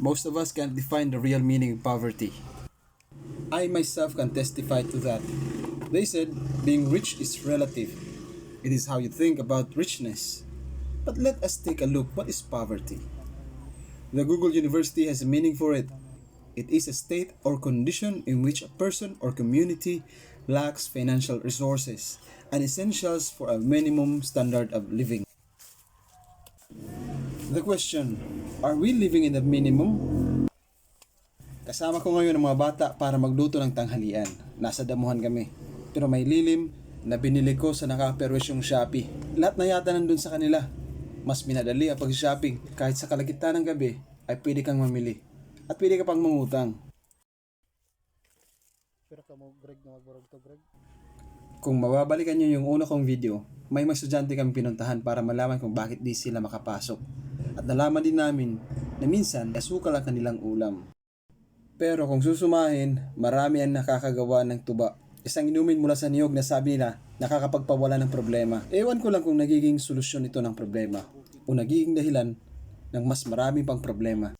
Most of us can't define the real meaning of poverty. I myself can testify to that. They said being rich is relative. It is how you think about richness. But let us take a look what is poverty. The Google University has a meaning for it. It is a state or condition in which a person or community lacks financial resources and essentials for a minimum standard of living. The question, are we living in the minimum? Kasama ko ngayon ang mga bata para magluto ng tanghalian. Nasa damuhan kami. Pero may lilim na binili ko sa nakaperwisyong Shopee. Lahat na yata nandun sa kanila. Mas minadali ang pag-shopping. Kahit sa kalagitnaan ng gabi, ay pwede kang mamili. At pwede ka pang mangutang. Pero ka mo Greg na magburog to Greg. Kung mababalikan nyo yung una kong video, may mga estudyante kami pinuntahan para malaman kung bakit di sila makapasok. At nalaman din namin na minsan asukal ang kanilang ulam. Pero kung susumahin, marami ang nakakagawa ng tuba. Isang inumin mula sa niyog na sabi nila nakakapagpawala ng problema. Ewan ko lang kung nagiging solusyon ito ng problema o nagiging dahilan ng mas marami pang problema.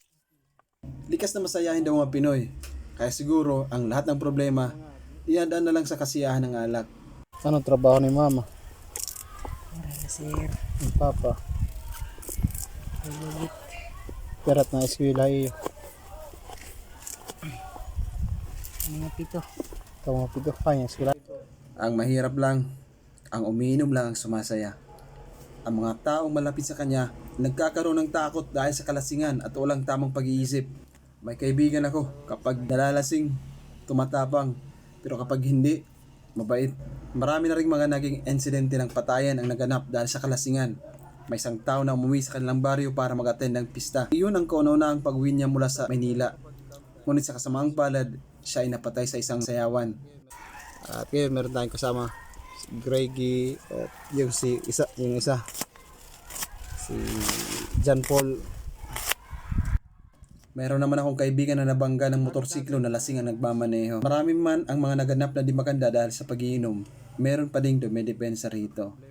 Likas na masayahin daw mga Pinoy. Kaya siguro ang lahat ng problema, iandaan na lang sa kasiyahan ng alak. Anong trabaho ni mama? Sir. Ang papa. Lugit. Perat na eskwela iyo. Mga pito. Ito mga pito. Ay, eskwela. Ang mahirap lang, ang umiinom lang ang sumasaya. Ang mga taong malapit sa kanya, nagkakaroon ng takot dahil sa kalasingan at walang tamang pag-iisip. May kaibigan ako, kapag nalalasing, tumatapang. Pero kapag hindi, mabait. Marami na rin mga naging insidente ng patayan ang naganap dahil sa kalasingan. May isang tao na umuwi sa kanilang baryo para mag-attend ng pista. Iyon ang kauna-unahang pag-uwi niya mula sa Maynila. Ngunit sa kasamaang palad, siya ay napatay sa isang sayawan. At ngayon meron tayong kasama si Greggy at yung si isa, yung isa si John Paul. Meron naman akong kaibigan na nabangga ng motorsiklo na lasing ang nagmamaneho. Marami man ang mga naganap na di maganda dahil sa pagiinom. Meron pa ding dumedepensa rito.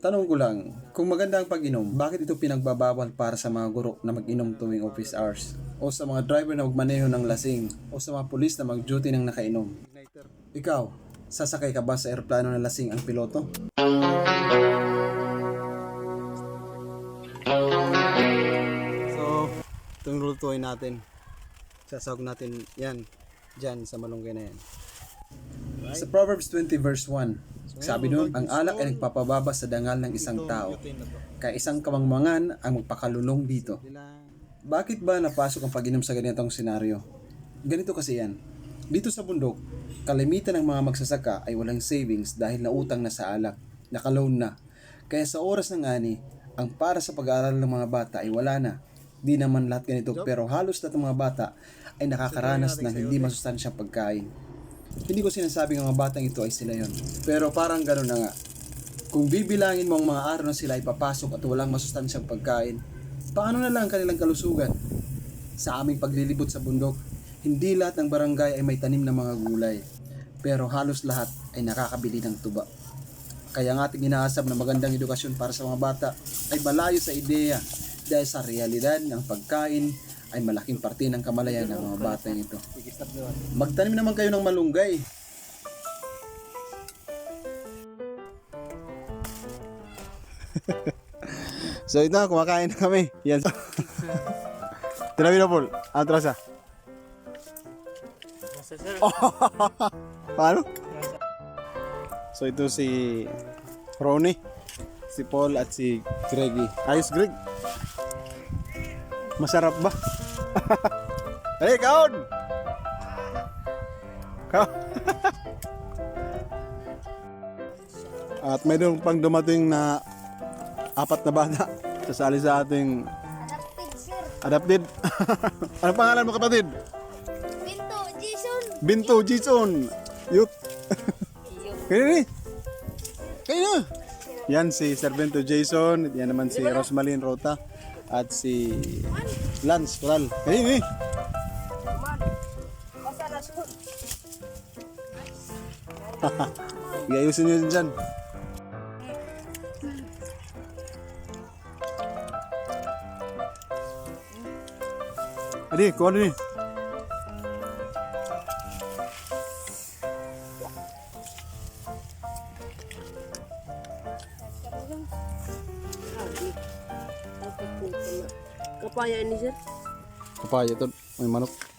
Tanong ko lang, kung maganda ang pag-inom, bakit ito pinagbabawal para sa mga guro na mag-inom tuwing office hours? O sa mga driver na magmaneho ng lasing? O sa mga pulis na mag-duty ng nakainom? Ikaw, sasakay ka ba sa eroplano na lasing ang piloto? So, itong lutuin natin. Sasawag natin yan. Diyan sa malunggay na yan. Sa Proverbs 20 verse 1, sabi doon, ang alak ay nagpapababa sa dangal ng isang tao. Kaya isang kamangmangan ang magpakalulong dito. Bakit ba napasok ang pag-inom sa ganitong senaryo? Ganito kasi yan. Dito sa bundok, kalimitan ng mga magsasaka ay walang savings dahil nautang na sa alak, nakaloan na. Kaya sa oras ng ani, ang para sa pag-aaral ng mga bata ay wala na. Di naman lahat ganito pero halos lahat ng mga bata ay nakakaranas ng hindi masustansyang pagkain. Hindi ko sinasabing ang mga batang ito ay sila yon. Pero parang gano'n na nga. Kung bibilangin mo ang mga araw na sila ay papasok at walang masustansyang pagkain, paano na lang ang kanilang kalusugan? Sa aming paglilibot sa bundok, hindi lahat ng barangay ay may tanim ng mga gulay. Pero halos lahat ay nakakabili ng tuba. Kaya ang ating inaasam na magandang edukasyon para sa mga bata ay malayo sa ideya dahil sa realidad ng pagkain ay malaking parte ng kamalayan ng mga batang ito. Magtanim naman kayo ng malunggay. So ito, kumakain na kami. Yan. Tinabi na Paul. Ano trasa? Basta sir. Paano? So ito si Ronnie, si Paul at si Greggy. Ayos Greg. Masarap ba? Hey, kaon! At mayroon pang dumating na apat na bata sasali sa ating adapted. ano pangalan mo kapatid? Pinto, Jason. Binto Jason. Youth. Kaya ni. Kaya na. Yan si Sir Bento Jason. Yan naman si Rosmalin Rota. At si Lance Coral. Kaya ni. Iayusin nyo dyan. Adi, kuha din. Kapaya ini sir. Kapaya ito. May manok.